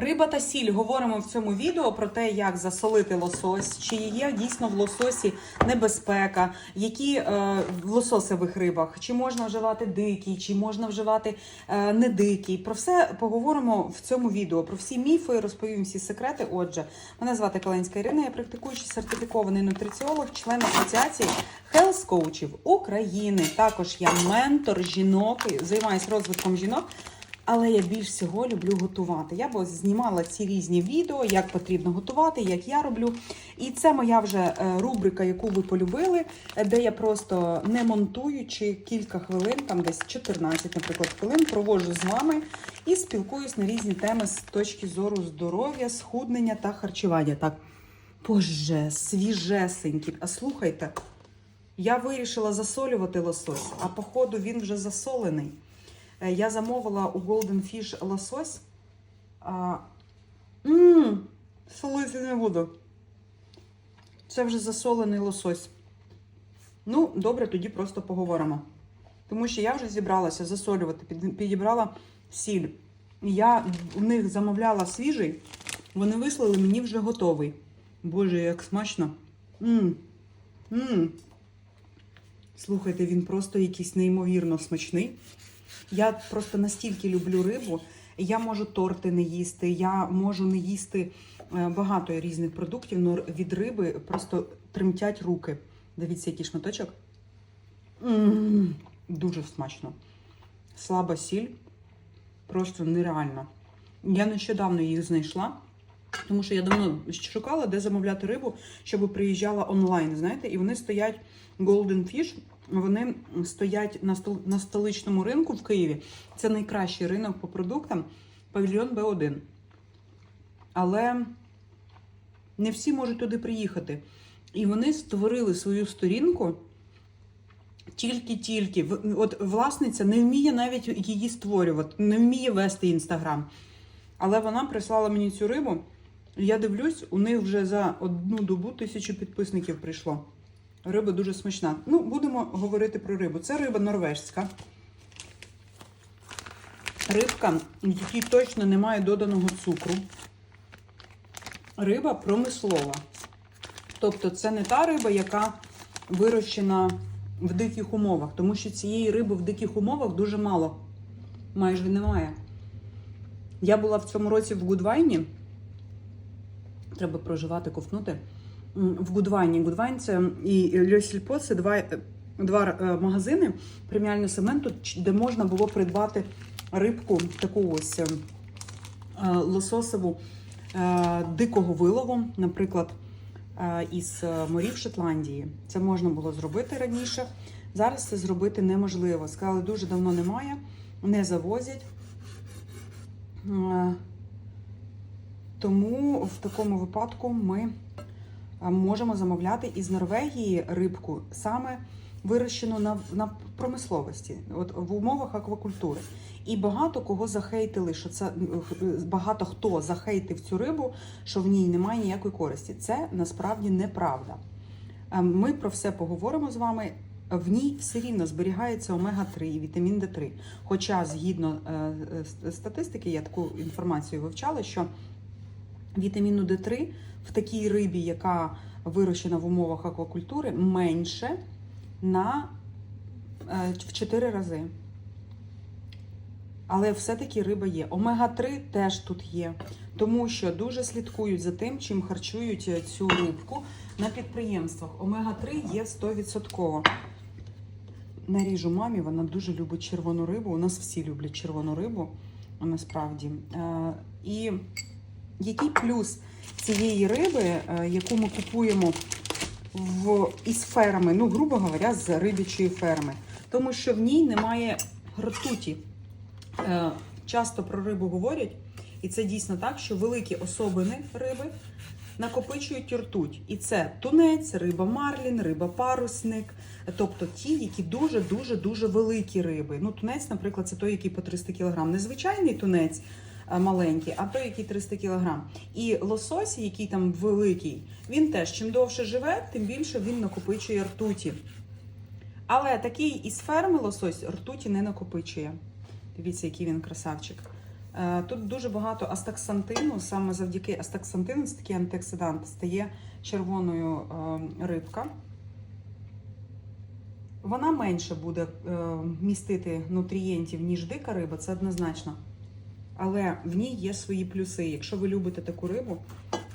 Риба та сіль говоримо в цьому відео про те, як засолити лосось, чи є дійсно в лососі небезпека, які е, в лососевих рибах, чи можна вживати дикий, чи можна вживати е, не дикий. Про все поговоримо в цьому відео. Про всі міфи розповім всі секрети. Отже, мене звати Каленська Ірина, я практикуючий сертифікований нутриціолог, член асоціації Health коучів України. Також я ментор жінок, займаюся розвитком жінок. Але я більш всього люблю готувати. Я б знімала ці різні відео, як потрібно готувати, як я роблю. І це моя вже е, рубрика, яку ви полюбили, е, де я просто не монтуючи кілька хвилин, там десь 14, наприклад, хвилин, проводжу з вами і спілкуюсь на різні теми з точки зору здоров'я, схуднення та харчування. Так, боже, свіжесенькі. А слухайте, я вирішила засолювати лосось, а походу він вже засолений. Е, Я замовила у Golden Fish лосось. Ммм, солити не буду. Це вже засолений лосось. Ну, добре, тоді просто поговоримо. Тому що я вже зібралася засолювати, підібрала сіль. Я у них замовляла свіжий, вони вислали мені вже готовий. Боже, як смачно. Ммм. Ммм. Слухайте, він просто якийсь неймовірно смачний. Я просто настільки люблю рибу, я можу торти не їсти, я можу не їсти е, багато різних продуктів, але від риби просто тремтять руки. Дивіться, який шматочок. М, Дуже смачно. Слаба сіль, просто нереально. Я нещодавно їх знайшла, тому що я давно шукала, де замовляти рибу, щоб приїжджала онлайн. Знаєте, і вони стоять Golden Fish, вони стоять на на столичному ринку в Києві. Це найкращий ринок по продуктам, павільйон Б1. Але не всі можуть туди приїхати. І вони створили свою сторінку тільки-тільки. От власниця не вміє навіть її створювати, не вміє вести інстаграм. Але вона прислала мені цю рибу. Я дивлюсь, у них вже за одну добу тисячу підписників прийшло. Риба дуже смачна. Ну, будемо говорити про рибу. Це риба норвежська. Рибка, в якій точно немає доданого цукру. Риба промислова. Тобто це не та риба, яка вирощена в диких умовах, тому що цієї риби в диких умовах дуже мало. Майже немає. Я була в цьому році в Гудвайні. Треба проживати, ковтнути. В Гудвайні. Гудвайн це і Льосільпо це два, е, два е, магазини преміального сегменту, де можна було придбати рибку, таку ось е, лососову дикого вилову, наприклад, із морів Шотландії. Це можна було зробити раніше. Зараз це зробити неможливо. Сказали, дуже давно немає, не завозять. Тому в такому випадку ми можемо замовляти із Норвегії рибку саме вирощену на, на промисловості, от в умовах аквакультури. І багато кого захейтили, що це багато хто захейтив цю рибу, що в ній немає ніякої користі. Це насправді неправда. Е, Ми про все поговоримо з вами. В ній все рівно зберігається омега-3 і вітамін Д3. Хоча, згідно е, е, статистики, я таку інформацію вивчала, що вітаміну Д3 в такій рибі, яка вирощена в умовах аквакультури, менше на е, в 4 рази. Але все-таки риба є. Омега-3 теж тут є, тому що дуже слідкують за тим, чим харчують е, цю рибку на підприємствах. Омега-3 є 100%. Наріжу мамі, вона дуже любить червону рибу. У нас всі люблять червону рибу, насправді. Е, І який плюс цієї риби, е, яку ми купуємо в, із ферми, ну, грубо говоря, з рибячої ферми, тому що в ній немає ртуті. Е, Часто про рибу говорять, і це дійсно так, що великі особини риби накопичують ртуть. І це тунець, риба марлін, риба парусник, тобто ті, які дуже-дуже дуже великі риби. Ну, тунець, наприклад, це той, який по 300 кг. Не звичайний тунець маленький, а той, який 300 кг. І лосось, який там великий, він теж чим довше живе, тим більше він накопичує ртуті. Але такий із ферми лосось ртуті не накопичує. Дивіться, який він красавчик. Е, Тут дуже багато астаксантину, саме завдяки астаксантину, це такий антиоксидант, стає червоною е, рибка. Вона менше буде е, містити нутрієнтів, ніж дика риба, це однозначно. Але в ній є свої плюси. Якщо ви любите таку рибу,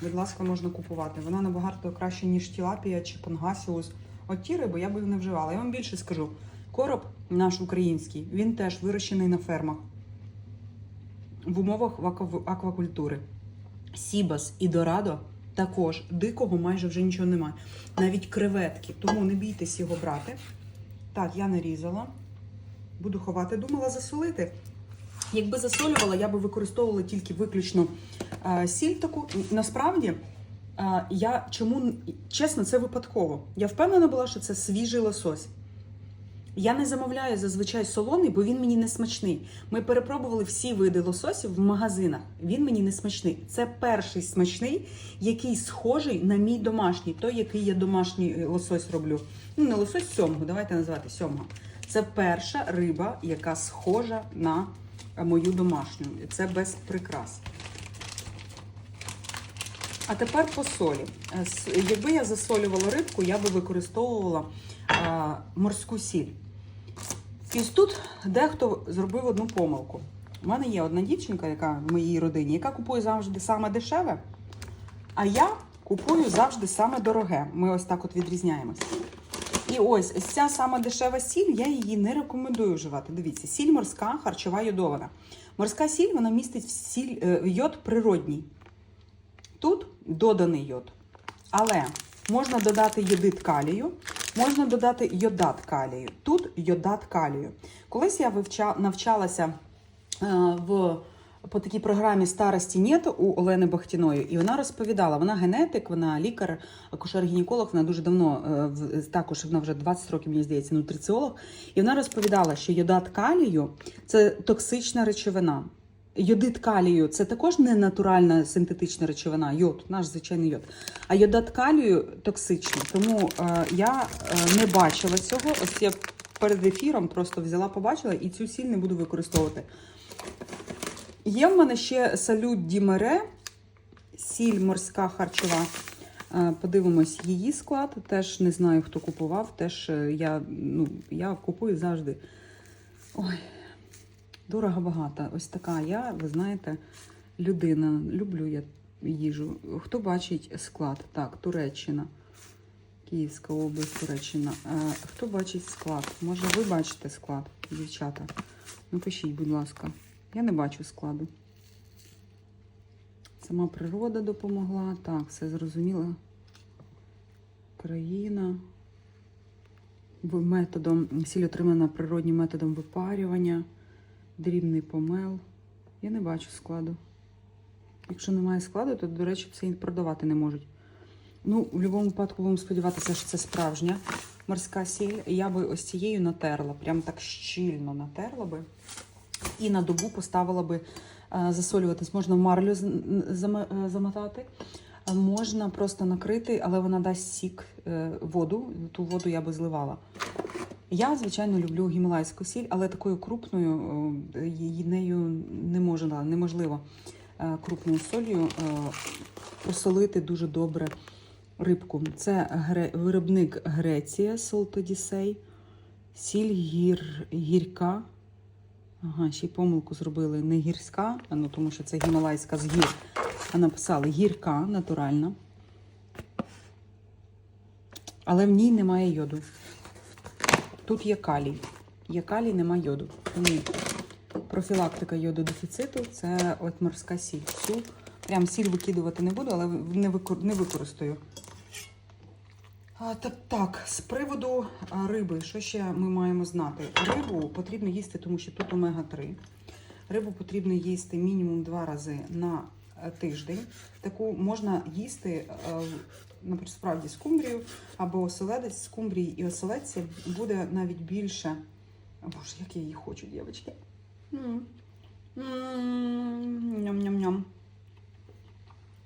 будь ласка, можна купувати. Вона набагато краще, ніж тілапія чи пангасіус. От ті риби я би не вживала. Я вам більше скажу. Короб наш український, він теж вирощений на фермах в умовах аквакультури. Сібас і Дорадо також дикого майже вже нічого немає. Навіть креветки. Тому не бійтесь його брати. Так, я нарізала. Буду ховати. Думала засолити. Якби засолювала, я би використовувала тільки виключно е, сіль таку. Насправді, е, я чому чесно, це випадково. Я впевнена була, що це свіжий лосось. Я не замовляю зазвичай солоний, бо він мені не смачний. Ми перепробували всі види лососів в магазинах. Він мені не смачний. Це перший смачний, який схожий на мій домашній, той, який я домашній е, лосось роблю. Ну, не лосось сьомгу, давайте називати сьомга. Це перша риба, яка схожа на е, мою домашню. Це без прикрас. А тепер по солі. Е, Якби я засолювала рибку, я би використовувала а, морську сіль. І тут дехто зробив одну помилку. У мене є одна дівчинка, яка в моїй родині, яка купує завжди саме дешеве, а я купую завжди саме дороге. Ми ось так от відрізняємося. І ось ця сама дешева сіль, я її не рекомендую вживати. Дивіться, сіль морська, харчова йодована. Морська сіль вона містить сіль, е, йод природній. Тут доданий йод. Але можна додати йодит калію, можна додати йодат калію. Тут йодат калію. Колись я навчалася е, в, по такій програмі Старості нет у Олени Бахтіної, і вона розповідала, вона генетик, вона лікар, акушер-гінеколог, вона дуже давно, е, також вона вже 20 років, мені здається, нутриціолог. І вона розповідала, що йодат калію це токсична речовина. Йодит калію це також не натуральна синтетична речовина, йод, наш звичайний йод. А йодат калію токсичний. Тому е, я е, не бачила цього. Ось я перед ефіром просто взяла, побачила і цю сіль не буду використовувати. Є в мене ще салют Дімере, сіль морська харчова. Е, Подивимось її склад. Теж не знаю, хто купував. Теж е, я, ну, я купую завжди. Ой, дорого багато. Ось така я, ви знаєте, людина. Люблю я їжу. Хто бачить склад? Так, Туреччина. Київська область, Туреччина. Е, Хто бачить склад? Може, ви бачите склад, дівчата? Ну, пишіть, будь ласка. Я не бачу складу. Сама природа допомогла. Так, все зрозуміло. Країна. Методом сіль отримана природнім методом випарювання, дрібний помел. Я не бачу складу. Якщо немає складу, то, до речі, це і продавати не можуть. Ну, в будь-якому випадку будемо сподіватися, що це справжня морська сіль. Я би ось цією натерла, прям так щільно натерла би. І на добу поставила би е, засолюватись. Можна в марлю е, замотати, можна просто накрити, але вона дасть сік е, воду. Ту воду я би зливала. Я, звичайно, люблю гімалайську сіль, але такою крупною е, її нею не можна, неможливо е, крупною солью е, посолити дуже добре рибку. Це гре... виробник Греція Солтодісей, сіль гір... гірка. Ага, ще й помилку зробили. Не гірська, ну тому що це гімалайська з гір. А написали гірка, натуральна. Але в ній немає йоду. Тут є калій. Є калій, нема йоду. Тому профілактика йододефіциту це от морська сіль. Цю прям сіль викидувати не буду, але не використаю. Так, так, з приводу риби, що ще ми маємо знати? Рибу потрібно їсти, тому що тут омега-3. Рибу потрібно їсти мінімум два рази на е, тиждень. Таку можна їсти, е, наприклад, справді скумбрію або оселедець, скумбрії і оселедці буде навіть більше. Боже, як я її хочу, дівчатки. Ням-ням-ням.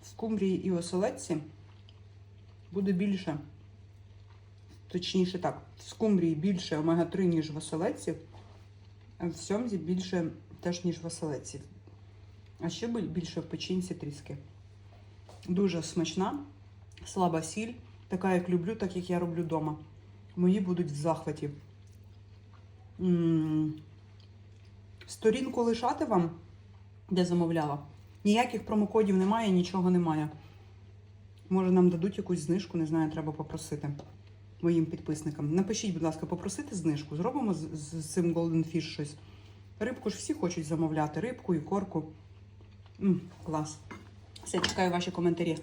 Скумбрії і оселедці буде більше. Точніше так, в скумбрії більше омега-3, ніж в а в сьомзі більше теж, ніж в. А ще більше в печінці тріски. Дуже смачна, слаба сіль, така як люблю, так як я роблю вдома. Мої будуть в захваті. М. Сторінку лишати вам, де замовляла. Ніяких промокодів немає, нічого немає. Може, нам дадуть якусь знижку, не знаю, треба попросити моїм підписникам. Напишіть, будь ласка, попросити знижку. Зробимо з, з, з цим Golden Fish щось. Рибку ж всі хочуть замовляти, рибку і корку. М, клас. Все, чекаю ваші коментарі.